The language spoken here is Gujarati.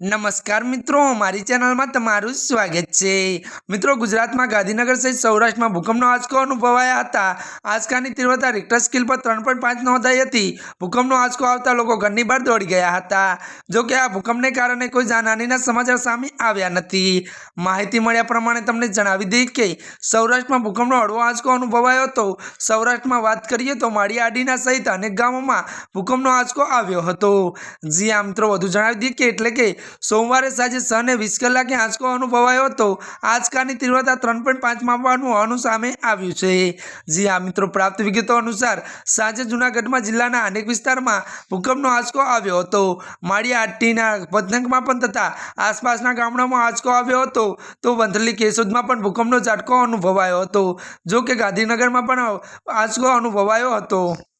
નમસ્કાર મિત્રો, મારી ચેનલમાં તમારું સ્વાગત છે. મિત્રો, ગુજરાતમાં ગાંધીનગર સહિત સૌરાષ્ટ્રમાં ભૂકંપનો આંચકો અનુભવાયા હતા. આંચકાની તીવ્રતા રિક્ટર સ્કેલ પર ત્રણ પોઈન્ટ પાંચ નોંધાઈ હતી. ભૂકંપનો આંચકો આવતા લોકો ઘરની બહાર દોડી ગયા હતા. જોકે આ ભૂકંપને કારણે કોઈ જાનહાનીના સમાચાર સામે આવ્યા નથી. માહિતી મળ્યા પ્રમાણે તમને જણાવી દઈએ કે સૌરાષ્ટ્રમાં ભૂકંપનો હળવો આંચકો અનુભવાયો હતો. સૌરાષ્ટ્રમાં વાત કરીએ તો માળી આડીના સહિત અનેક ગામોમાં ભૂકંપનો આંચકો આવ્યો હતો. જી આ મિત્રો, વધુ જણાવી દઈએ કે એટલે કે સોમવારે સાંજે સને વીસ કલાકે આંચકો અનુભવાયો હતો. આંચકાની તીવ્રતા ત્રણ પોઈન્ટ પાંચ માપવાનું હોવાનું સામે આવ્યું છે. જી આ મિત્રો, પ્રાપ્ત વિગતો અનુસાર સાંજે જૂનાગઢમાં જિલ્લાના અનેક વિસ્તારમાં ભૂકંપનો આંચકો આવ્યો હતો. માળિયા આટીના પતંગમાં પણ તથા આસપાસના ગામડામાં આંચકો આવ્યો હતો. તો વંથલી કેશોદમાં પણ ભૂકંપનો ઝાટકો અનુભવાયો હતો. જો કે ગાંધીનગરમાં પણ આંચકો અનુભવાયો હતો.